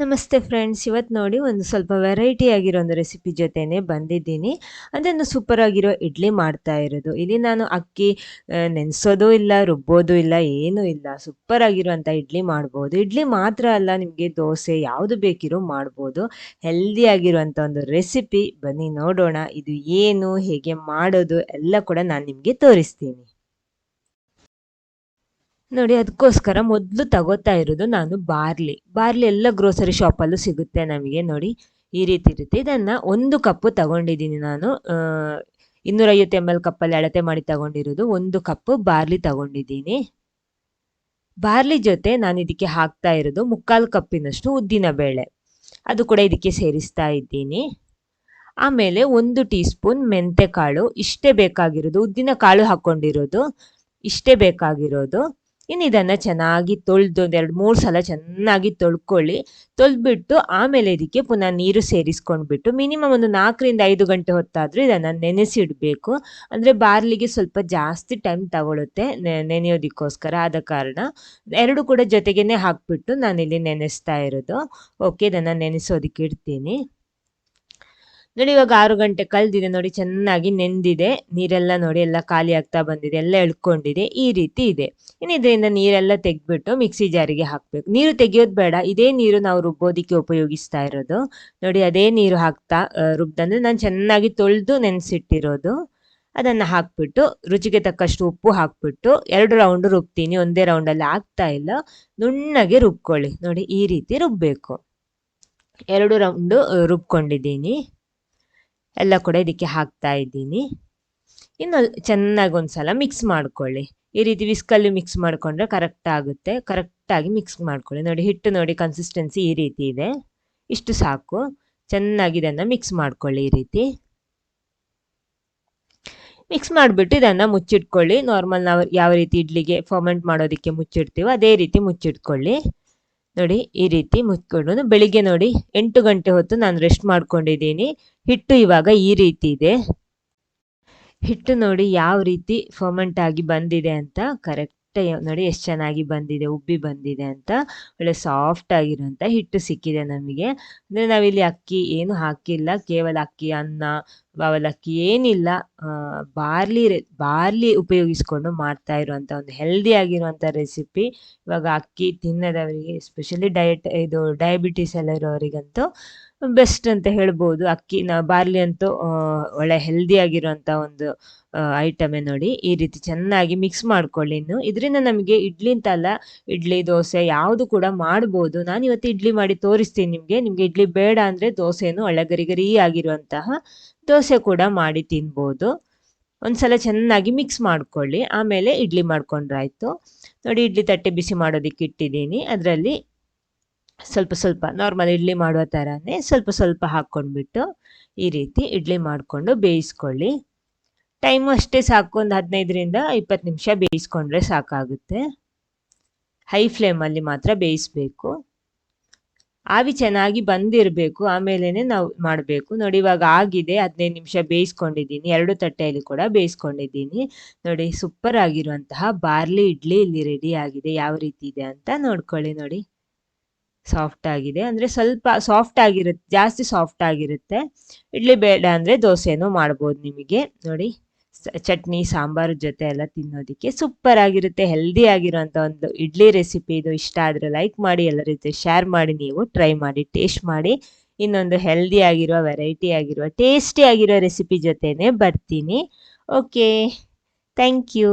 ನಮಸ್ತೆ ಫ್ರೆಂಡ್ಸ್ ಇವತ್ತು ನೋಡಿ ಒಂದು ಸ್ವಲ್ಪ ವೆರೈಟಿ ಆಗಿರೋ ಒಂದು ರೆಸಿಪಿ ಜೊತೆನೆ ಬಂದಿದ್ದೀನಿ. ಅದನ್ನು ಸೂಪರ್ ಆಗಿರೋ ಇಡ್ಲಿ ಮಾಡ್ತಾ ಇರೋದು. ಇಲ್ಲಿ ನಾನು ಅಕ್ಕಿ ನೆನೆಸೋದು ಇಲ್ಲ, ರುಬ್ಬೋದು ಇಲ್ಲ, ಏನೂ ಇಲ್ಲ. ಸೂಪರ್ ಆಗಿರುವಂಥ ಇಡ್ಲಿ ಮಾಡ್ಬೋದು. ಇಡ್ಲಿ ಮಾತ್ರ ಅಲ್ಲ, ನಿಮಗೆ ದೋಸೆ ಯಾವುದು ಬೇಕಿರೋ ಮಾಡ್ಬೋದು. ಹೆಲ್ದಿ ಆಗಿರುವಂಥ ಒಂದು ರೆಸಿಪಿ ಬನ್ನಿ ನೋಡೋಣ, ಇದು ಏನು, ಹೇಗೆ ಮಾಡೋದು, ಎಲ್ಲ ಕೂಡ ನಾನು ನಿಮಗೆ ತೋರಿಸ್ತೀನಿ. ನೋಡಿ ಅದಕ್ಕೋಸ್ಕರ ಮೊದಲು ತಗೋತಾ ಇರೋದು ನಾನು ಬಾರ್ಲಿ. ಬಾರ್ಲಿ ಎಲ್ಲ ಗ್ರೋಸರಿ ಶಾಪಲ್ಲೂ ಸಿಗುತ್ತೆ ನಮಗೆ ನೋಡಿ. ಈ ರೀತಿ ಇರುತ್ತೆ. ಇದನ್ನು ಒಂದು ಕಪ್ಪು ತಗೊಂಡಿದ್ದೀನಿ ನಾನು. ಇನ್ನೂರೈವತ್ತು ಎಂ ಎಲ್ ಕಪ್ಪಲ್ಲಿ ಅಳತೆ ಮಾಡಿ ತಗೊಂಡಿರೋದು. ಒಂದು ಕಪ್ಪು ಬಾರ್ಲಿ ತಗೊಂಡಿದ್ದೀನಿ. ಬಾರ್ಲಿ ಜೊತೆ ನಾನು ಇದಕ್ಕೆ ಹಾಕ್ತಾ ಇರೋದು ಮುಕ್ಕಾಲು ಕಪ್ಪಿನಷ್ಟು ಉದ್ದಿನ ಬೇಳೆ. ಅದು ಕೂಡ ಇದಕ್ಕೆ ಸೇರಿಸ್ತಾ ಇದ್ದೀನಿ. ಆಮೇಲೆ ಒಂದು ಟೀ ಸ್ಪೂನ್ ಮೆಂತೆ ಕಾಳು ಇಷ್ಟೇ ಬೇಕಾಗಿರೋದು. ಉದ್ದಿನ ಕಾಳು ಹಾಕ್ಕೊಂಡಿರೋದು ಇಷ್ಟೇ ಬೇಕಾಗಿರೋದು. ಇನ್ನು ಇದನ್ನು ಚೆನ್ನಾಗಿ ತೊಳೆದು ಒಂದು ಎರಡು ಮೂರು ಸಲ ಚೆನ್ನಾಗಿ ತೊಳ್ಕೊಳ್ಳಿ. ತೊಳೆದ್ಬಿಟ್ಟು ಆಮೇಲೆ ಇದಕ್ಕೆ ಪುನಃ ನೀರು ಸೇರಿಸ್ಕೊಂಡ್ಬಿಟ್ಟು ಮಿನಿಮಮ್ ಒಂದು ನಾಲ್ಕರಿಂದ ಐದು ಗಂಟೆ ಹೊತ್ತಾದರೂ ಇದನ್ನು ನೆನೆಸಿಡಬೇಕು. ಅಂದರೆ ಬಾರ್ಲಿಗೆ ಸ್ವಲ್ಪ ಜಾಸ್ತಿ ಟೈಮ್ ತಗೊಳುತ್ತೆ ನೆನೆಯೋದಕ್ಕೋಸ್ಕರ ಆದ ಕಾರಣ. ಎರಡು ಕೂಡ ಜೊತೆಗೇ ಹಾಕ್ಬಿಟ್ಟು ನಾನಿಲ್ಲಿ ನೆನೆಸ್ತಾ ಇರೋದು. ಓಕೆ, ಇದನ್ನು ನೆನೆಸೋದಕ್ಕೆ ಇಡ್ತೀನಿ. ನೋಡಿ ಇವಾಗ ಆರು ಗಂಟೆ ಕಲ್ದಿದೆ ನೋಡಿ, ಚೆನ್ನಾಗಿ ನೆಂದಿದೆ. ನೀರೆಲ್ಲ ನೋಡಿ ಎಲ್ಲ ಖಾಲಿ ಆಗ್ತಾ ಬಂದಿದೆ, ಎಲ್ಲ ಎಳ್ಕೊಂಡಿದೆ, ಈ ರೀತಿ ಇದೆ. ಇನ್ನು ಇದರಿಂದ ನೀರೆಲ್ಲ ತೆಗೆದ್ಬಿಟ್ಟು ಮಿಕ್ಸಿ ಜಾರಿಗೆ ಹಾಕ್ಬೇಕು. ನೀರು ತೆಗಿಯೋದು ಬೇಡ, ಇದೇ ನೀರು ನಾವು ರುಬ್ಬೋದಿಕ್ಕೆ ಉಪಯೋಗಿಸ್ತಾ ಇರೋದು. ನೋಡಿ, ಅದೇ ನೀರು ಹಾಕ್ತಾ ರುಬ್ಬಂದ್ರೆ ನಾನು ಚೆನ್ನಾಗಿ ತೊಳೆದು ನೆನೆಸಿಟ್ಟಿರೋದು. ಅದನ್ನು ಹಾಕ್ಬಿಟ್ಟು, ರುಚಿಗೆ ತಕ್ಕಷ್ಟು ಉಪ್ಪು ಹಾಕ್ಬಿಟ್ಟು, ಎರಡು ರೌಂಡ್ ರುಬ್ತೀನಿ, ಒಂದೇ ರೌಂಡಲ್ಲಿ ಆಗ್ತಾ ಇಲ್ಲ. ನುಣ್ಣಗೆ ರುಬ್ಕೊಳ್ಳಿ. ನೋಡಿ, ಈ ರೀತಿ ರುಬ್ಬಬೇಕು ಎರಡು ರೌಂಡು ರುಬ್ಕೊಂಡಿದ್ದೀನಿ. ಎಲ್ಲ ಕೂಡ ಇದಕ್ಕೆ ಹಾಕ್ತಾ ಇದ್ದೀನಿ. ಇನ್ನು ಚೆನ್ನಾಗಿ ಒಂದು ಸಲ ಮಿಕ್ಸ್ ಮಾಡ್ಕೊಳ್ಳಿ. ಈ ರೀತಿ ವಿಸ್ಕಲ್ಲಿ ಮಿಕ್ಸ್ ಮಾಡಿಕೊಂಡ್ರೆ ಕರೆಕ್ಟ್ ಆಗುತ್ತೆ. ಕರೆಕ್ಟಾಗಿ ಮಿಕ್ಸ್ ಮಾಡ್ಕೊಳ್ಳಿ. ನೋಡಿ, ಹಿಟ್ಟು ನೋಡಿ ಕನ್ಸಿಸ್ಟೆನ್ಸಿ ಈ ರೀತಿ ಇದೆ. ಇಷ್ಟು ಸಾಕು. ಚೆನ್ನಾಗಿ ಇದನ್ನು ಮಿಕ್ಸ್ ಮಾಡ್ಕೊಳ್ಳಿ ಈ ರೀತಿ. ಮಿಕ್ಸ್ ಮಾಡಿಬಿಟ್ಟು ಇದನ್ನು ಮುಚ್ಚಿಟ್ಕೊಳ್ಳಿ. ನಾರ್ಮಲ್ ನಾವು ಯಾವ ರೀತಿ ಇಡ್ಲಿಗೆ ಫಾರ್ಮೆಂಟ್ ಮಾಡೋದಕ್ಕೆ ಮುಚ್ಚಿಡ್ತೀವೋ ಅದೇ ರೀತಿ ಮುಚ್ಚಿಟ್ಕೊಳ್ಳಿ. ನೋಡಿ ಈ ರೀತಿ ಮುಚ್ಕೊಂಡು ಬೆಳಿಗ್ಗೆ ನೋಡಿ ಎಂಟು ಗಂಟೆ ಹೊತ್ತು ನಾನು ರೆಸ್ಟ್ ಮಾಡ್ಕೊಂಡಿದ್ದೀನಿ. ಹಿಟ್ಟು ಇವಾಗ ಈ ರೀತಿ ಇದೆ. ಹಿಟ್ಟು ನೋಡಿ ಯಾವ ರೀತಿ ಫರ್ಮೆಂಟ್ ಆಗಿ ಬಂದಿದೆ ಅಂತ ಕರೆಕ್ಟ್ ನೋಡಿ ಎಷ್ಟು ಚೆನ್ನಾಗಿ ಬಂದಿದೆ, ಉಬ್ಬಿ ಬಂದಿದೆ ಅಂತ, ಒಳ್ಳೆ ಸಾಫ್ಟ್ ಆಗಿರೋಂಥ ಹಿಟ್ಟು ಸಿಕ್ಕಿದೆ ನಮಗೆ. ಅಂದರೆ ನಾವಿಲ್ಲಿ ಅಕ್ಕಿ ಏನು ಹಾಕಿಲ್ಲ, ಕೇವಲ ಅಕ್ಕಿ, ಅನ್ನ ಅವಲಕ್ಕಿ ಏನಿಲ್ಲ. ಬಾರ್ಲಿ ಬಾರ್ಲಿ ಉಪಯೋಗಿಸ್ಕೊಂಡು ಮಾಡ್ತಾ ಇರುವಂಥ ಒಂದು ಹೆಲ್ದಿ ಆಗಿರುವಂಥ ರೆಸಿಪಿ ಇವಾಗ ಅಕ್ಕಿ ತಿನ್ನದವರಿಗೆ ಎಸ್ಪೆಷಲಿ ಡಯಟ್ ಇದು ಡಯಾಬಿಟೀಸ್ ಎಲ್ಲ ಇರೋರಿಗಂತೂ ಬೆಸ್ಟ್ ಅಂತ ಹೇಳ್ಬೋದು. ಅಕ್ಕಿ ನಾ ಬಾರ್ಲಿ ಅಂತೂ ಒಳ್ಳೆ ಹೆಲ್ದಿ ಆಗಿರುವಂಥ ಒಂದು ಐಟಮೇ ನೋಡಿ ಈ ರೀತಿ ಚೆನ್ನಾಗಿ ಮಿಕ್ಸ್ ಮಾಡ್ಕೊಳ್ಳಿ ಇನ್ನು. ಇದರಿಂದ ನಮಗೆ ಇಡ್ಲಿ ಅಂತಲ್ಲ ಇಡ್ಲಿ, ದೋಸೆ ಯಾವುದು ಕೂಡ ಮಾಡ್ಬೋದು. ನಾನು ಇವತ್ತು ಇಡ್ಲಿ ಮಾಡಿ ತೋರಿಸ್ತೀನಿ ನಿಮಗೆ. ನಿಮಗೆ ಇಡ್ಲಿ ಬೇಡ ಅಂದರೆ ದೋಸೆನೂ ಒಳ್ಳೆ ಗರಿಗರಿ ಗರಿ ಆಗಿರುವಂತಹ ದೋಸೆ ಕೂಡ ಮಾಡಿ ತಿನ್ಬೋದು. ಒಂದ್ಸಲ ಚೆನ್ನಾಗಿ ಮಿಕ್ಸ್ ಮಾಡ್ಕೊಳ್ಳಿ. ಆಮೇಲೆ ಇಡ್ಲಿ ಮಾಡ್ಕೊಂಡ್ರಾಯ್ತು. ನೋಡಿ ಇಡ್ಲಿ ತಟ್ಟೆ ಬಿಸಿ ಮಾಡೋದಕ್ಕೆ ಇಟ್ಟಿದ್ದೀನಿ. ಅದರಲ್ಲಿ ಸ್ವಲ್ಪ ಸ್ವಲ್ಪ ನಾರ್ಮಲ್ ಇಡ್ಲಿ ಮಾಡುವ ಥರನೇ ಸ್ವಲ್ಪ ಸ್ವಲ್ಪ ಹಾಕ್ಕೊಂಡ್ಬಿಟ್ಟು ಈ ರೀತಿ ಇಡ್ಲಿ ಮಾಡಿಕೊಂಡು ಬೇಯಿಸ್ಕೊಳ್ಳಿ. ಟೈಮು ಅಷ್ಟೇ ಸಾಕು. ಒಂದು ಹದಿನೈದರಿಂದ ಇಪ್ಪತ್ತು ನಿಮಿಷ ಬೇಯಿಸ್ಕೊಂಡ್ರೆ ಸಾಕಾಗುತ್ತೆ. ಹೈ ಫ್ಲೇಮಲ್ಲಿ ಮಾತ್ರ ಬೇಯಿಸ್ಬೇಕು. ಆವಿ ಚೆನ್ನಾಗಿ ಬಂದಿರಬೇಕು ಆಮೇಲೆ ನಾವು ಮಾಡಬೇಕು. ನೋಡಿ, ಇವಾಗ ಆಗಿದೆ, ಹದಿನೈದು ನಿಮಿಷ ಬೇಯಿಸ್ಕೊಂಡಿದ್ದೀನಿ, ಎರಡು ತಟ್ಟೆಯಲ್ಲಿ ಕೂಡ ಬೇಯಿಸ್ಕೊಂಡಿದ್ದೀನಿ. ನೋಡಿ ಸೂಪರ್ ಆಗಿರುವಂತಹ ಬಾರ್ಲಿ ಇಡ್ಲಿ ಇಲ್ಲಿ ರೆಡಿ ಆಗಿದೆ, ಯಾವ ರೀತಿ ಇದೆ ಅಂತ ನೋಡ್ಕೊಳ್ಳಿ ನೋಡಿ. ಸಾಫ್ಟ್ ಆಗಿದೆ, ಅಂದರೆ ಸ್ವಲ್ಪ ಸಾಫ್ಟ್ ಆಗಿರುತ್ತೆ, ಜಾಸ್ತಿ ಸಾಫ್ಟ್ ಆಗಿರುತ್ತೆ. ಇಡ್ಲಿ ಬೇಡ ಅಂದರೆ ದೋಸೆನೂ ಮಾಡ್ಬೋದು ನಿಮಗೆ, ನೋಡಿ. ಚಟ್ನಿ, ಸಾಂಬಾರು ಜೊತೆ ಎಲ್ಲ ತಿನ್ನೋದಕ್ಕೆ ಸೂಪರ್ ಆಗಿರುತ್ತೆ ಹೆಲ್ದಿ ಆಗಿರುವಂಥ ಒಂದು ಇಡ್ಲಿ ರೆಸಿಪಿ ಇದು ಇಷ್ಟ ಆದರೆ ಲೈಕ್ ಮಾಡಿ, ಎಲ್ಲರ ಜೊತೆ ಶೇರ್ ಮಾಡಿ, ನೀವು ಟ್ರೈ ಮಾಡಿ ಟೇಸ್ಟ್ ಮಾಡಿ. ಇನ್ನೊಂದು ಹೆಲ್ದಿ ಆಗಿರುವ ವೆರೈಟಿ ಆಗಿರುವ ಟೇಸ್ಟಿ ಆಗಿರೋ ರೆಸಿಪಿ ಜೊತೆನೆ ಬರ್ತೀನಿ. Okay thank you